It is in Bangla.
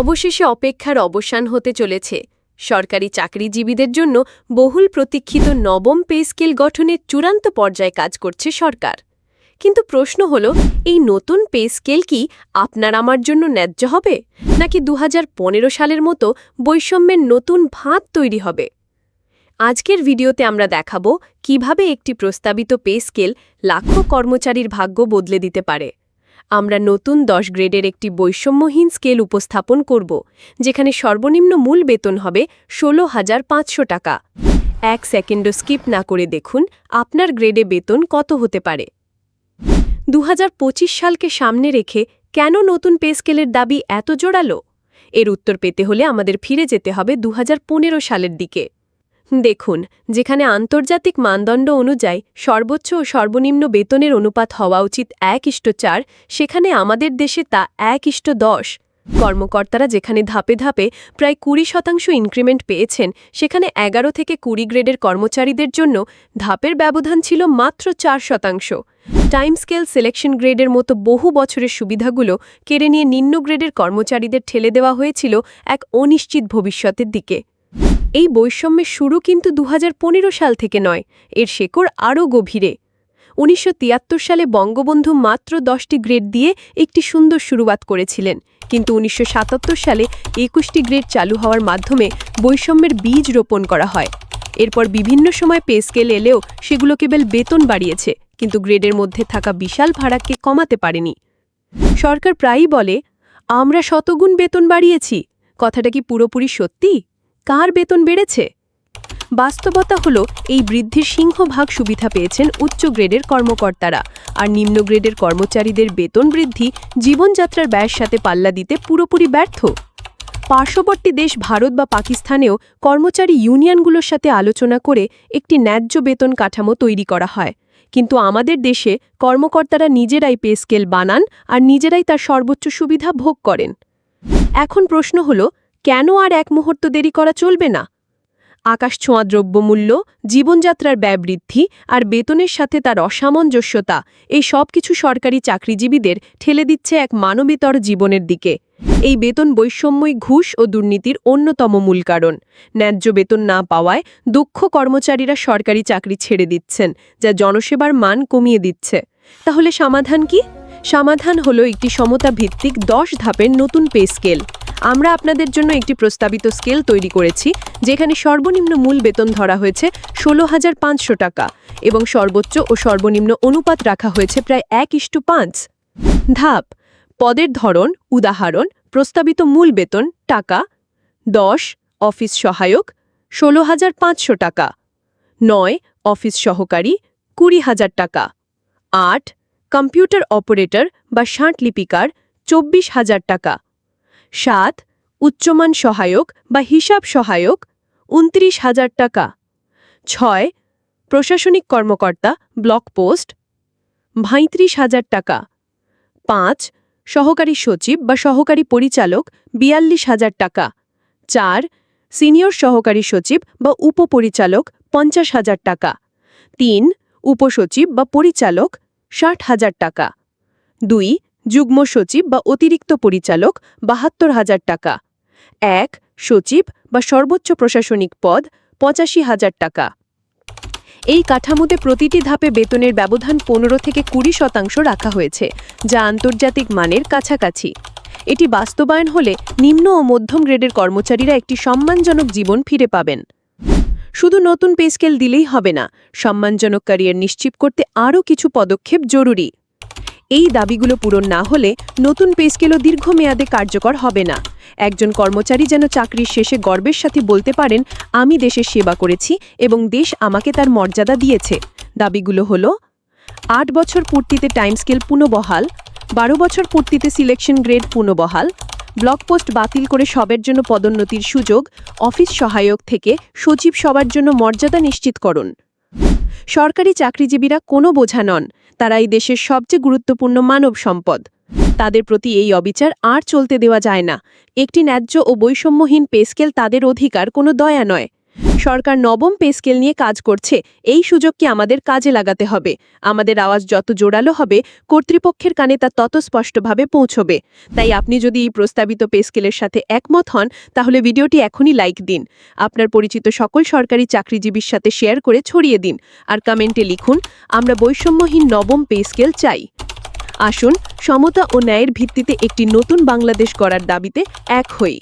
অবশেষে অপেক্ষার অবসান হতে চলেছে। সরকারি চাকরিজীবীদের জন্য বহুল প্রতীক্ষিত নবম পে স্কেল গঠনের চূড়ান্ত পর্যায়ে কাজ করছে সরকার। কিন্তু প্রশ্ন হল, এই নতুন পে স্কেল কি আপনার আমার জন্য ন্যায্য হবে? নাকি দু হাজার পনেরো সালের মতো বৈষম্যের নতুন ভাঁত তৈরি হবে? আজকের ভিডিওতে আমরা দেখাবো কীভাবে একটি প্রস্তাবিত পে স্কেল লাখো কর্মচারীর ভাগ্য বদলে দিতে পারে। আমরা নতুন দশ গ্রেডের একটি বৈষম্যহীন স্কেল উপস্থাপন করব, যেখানে সর্বনিম্ন মূল বেতন হবে ষোলো হাজার পাঁচশো টাকা। এক সেকেন্ডও স্কিপ না করে দেখুন আপনার গ্রেডে বেতন কত হতে পারে। দু হাজার পঁচিশ সালকে সামনে রেখে কেন নতুন পে স্কেলের দাবি এত জোরালো? এর উত্তর পেতে হলে আমাদের ফিরে যেতে হবে দু হাজার পনেরো সালের দিকে। দেখুন, যেখানে আন্তর্জাতিক মানদণ্ড অনুযায়ী সর্বোচ্চ ও সর্বনিম্ন বেতনের অনুপাত হওয়া উচিত এক ইষ্ট চার, সেখানে আমাদের দেশে তা এক ইষ্ট দশ। কর্মকর্তারা যেখানে ধাপে ধাপে প্রায় কুড়ি শতাংশ ইনক্রিমেন্ট পেয়েছেন, সেখানে এগারো থেকে কুড়ি গ্রেডের কর্মচারীদের জন্য ধাপের ব্যবধান ছিল মাত্র চার শতাংশ। টাইম স্কেল সিলেকশন গ্রেডের মতো বহু বছরের সুবিধাগুলো কেড়ে নিয়ে নিম্ন গ্রেডের কর্মচারীদের ঠেলে দেওয়া হয়েছিল এক অনিশ্চিত ভবিষ্যতের দিকে। এই বৈষম্যের শুরু কিন্তু দু হাজার পনেরো সাল থেকে নয়, এর শেকড় আরও গভীরে। উনিশশো তিয়াত্তর সালে বঙ্গবন্ধু মাত্র দশটি গ্রেড দিয়ে একটি সুন্দর শুরুয়াত করেছিলেন, কিন্তু উনিশশো সাতাত্তর সালে একুশটি গ্রেড চালু হওয়ার মাধ্যমে বৈষম্যের বীজ রোপণ করা হয়। এরপর বিভিন্ন সময় পে স্কেল এলেও সেগুলো কেবল বেতন বাড়িয়েছে, কিন্তু গ্রেডের মধ্যে থাকা বিশাল ভাড়াকে কমাতে পারেনি। সরকার প্রায়ই বলে, আমরা শতগুণ বেতন বাড়িয়েছি, কথাটা কি পুরোপুরি সত্যি? কার বেতন বেড়েছে? বাস্তবতা হল, এই বৃদ্ধির সিংহভাগ সুবিধা পেয়েছেন উচ্চ গ্রেডের কর্মকর্তারা। আর নিম্ন গ্রেডের কর্মচারীদের বেতন বৃদ্ধি জীবনযাত্রার ব্যয়ের সাথে পাল্লা দিতে পুরোপুরি ব্যর্থ। পার্শ্ববর্তী দেশ ভারত বা পাকিস্তানেও কর্মচারী ইউনিয়নগুলোর সাথে আলোচনা করে একটি ন্যায্য বেতন কাঠামো তৈরি করা হয়। কিন্তু আমাদের দেশে কর্মকর্তারা নিজেরাই পে স্কেল বানান আর নিজেরাই তার সর্বোচ্চ সুবিধা ভোগ করেন। এখন প্রশ্ন হল কেন আর এক মুহূর্ত দেরি করা চলবে না? আকাশ ছোঁয়া দ্রব্যমূল্য, জীবনযাত্রার ব্যয় বৃদ্ধি আর বেতনের সাথে তার অসামঞ্জস্যতা, এই সব কিছু সরকারি চাকরিজীবীদের ঠেলে দিচ্ছে এক মানবীতর জীবনের দিকে। এই বেতন বৈষম্যই ঘুষ ও দুর্নীতির অন্যতম মূল কারণ। ন্যায্য বেতন না পাওয়ায় দক্ষ কর্মচারীরা সরকারি চাকরি ছেড়ে দিচ্ছেন, যা জনসেবার মান কমিয়ে দিচ্ছে। তাহলে সমাধান কি? সমাধান হলো একটি সমতা ভিত্তিক দশ ধাপের নতুন পে স্কেল। আমরা আপনাদের জন্য একটি প্রস্তাবিত স্কেল তৈরি করেছি, যেখানে সর্বনিম্ন মূল বেতন ধরা হয়েছে ষোলো হাজার পাঁচশো টাকা এবং সর্বোচ্চ ও সর্বনিম্ন অনুপাত রাখা হয়েছে প্রায় এক ইস্টু পাঁচ। ধাপ, পদের ধরন, উদাহরণ, প্রস্তাবিত মূল বেতন, টাকা, দশ, অফিস সহায়ক, ষোলো হাজার পাঁচশো টাকা, নয়, অফিস সহকারী, কুড়ি হাজার টাকা, আট, কম্পিউটার অপারেটর বা ষাট লিপিকার, চব্বিশ হাজার টাকা। সাত, উচ্চমান সহায়ক বা হিসাব সহায়ক, উনত্রিশ হাজার টাকা। ছয়, প্রশাসনিক কর্মকর্তা, ব্লক পোস্ট ভাঁত্রিশ হাজার টাকা। পাঁচ, সহকারী সচিব বা সহকারী পরিচালক, বিয়াল্লিশ হাজার টাকা। চার, সিনিয়র সহকারী সচিব বা উপপরিচালক, পঞ্চাশ হাজার টাকা। তিন, উপসচিব বা পরিচালক, ষাট হাজার টাকা। দুই যুগ্ম সচিব বা অতিরিক্ত পরিচালক বাহাত্তর হাজার টাকা। এক, সচিব বা সর্বোচ্চ প্রশাসনিক পদ পঁচাশি হাজার টাকা। এই কাঠামোতে প্রতিটি ধাপে বেতনের ব্যবধান পনেরো থেকে কুড়ি শতাংশ রাখা হয়েছে, যা আন্তর্জাতিক মানের কাছাকাছি। এটি বাস্তবায়ন হলে নিম্ন ও মধ্যম গ্রেডের কর্মচারীরা একটি সম্মানজনক জীবন ফিরে পাবেন। শুধু নতুন পে স্কেল দিলেই হবে না, সম্মানজনক ক্যারিয়ার নিশ্চিত করতে আরও কিছু পদক্ষেপ জরুরি। এই দাবিগুলো পূরণ না হলে নতুন পে স্কেলও দীর্ঘমেয়াদে কার্যকর হবে না। একজন কর্মচারী যেন চাকরির শেষে গর্বের সাথে বলতে পারেন, আমি দেশের সেবা করেছি এবং দেশ আমাকে তার মর্যাদা দিয়েছে। দাবিগুলো হল, আট বছর পূর্তিতে টাইম স্কেল পুনঃবহাল, বারো বছর পূর্তিতে সিলেকশন গ্রেড পুনঃবহাল ব্লক পোস্ট বাতিল করে সবের জন্য পদোন্নতির সুযোগ, অফিস সহায়ক থেকে সচিব সবার জন্য মর্যাদা নিশ্চিত করুন। সরকারি চাকরিজীবীরা কোনো বোঝা নন তারা এই দেশের সবচেয়ে গুরুত্বপূর্ণ মানব সম্পদ। তাদের প্রতি এই অবিচার আর চলতে দেওয়া যায় না। একটি ন্যায্য ও বৈষম্যহীন পেস্কেল তাদের অধিকার, কোনো দয়া নয়। সরকার নবম পে স্কেল নিয়ে কাজ করছে। এই সুযোগকে আমাদের কাজে লাগাতে হবে। আমাদের আওয়াজ যত জোরালো হবে, কর্তৃপক্ষের কানে তা তত স্পষ্টভাবে পৌঁছবে। তাই আপনি যদি এই প্রস্তাবিত পে স্কেলের সাথে একমত হন, তাহলে ভিডিওটি এখনই লাইক দিন। আপনার পরিচিত সকল সরকারি চাকরিজীবীর সাথে শেয়ার করে ছড়িয়ে দিন আর কমেন্টে লিখুন, আমরা বৈষম্যহীন নবম পে স্কেল চাই। আসুন সমতা ও ন্যায়ের ভিত্তিতে একটি নতুন বাংলাদেশ গড়ার দাবিতে এক হই।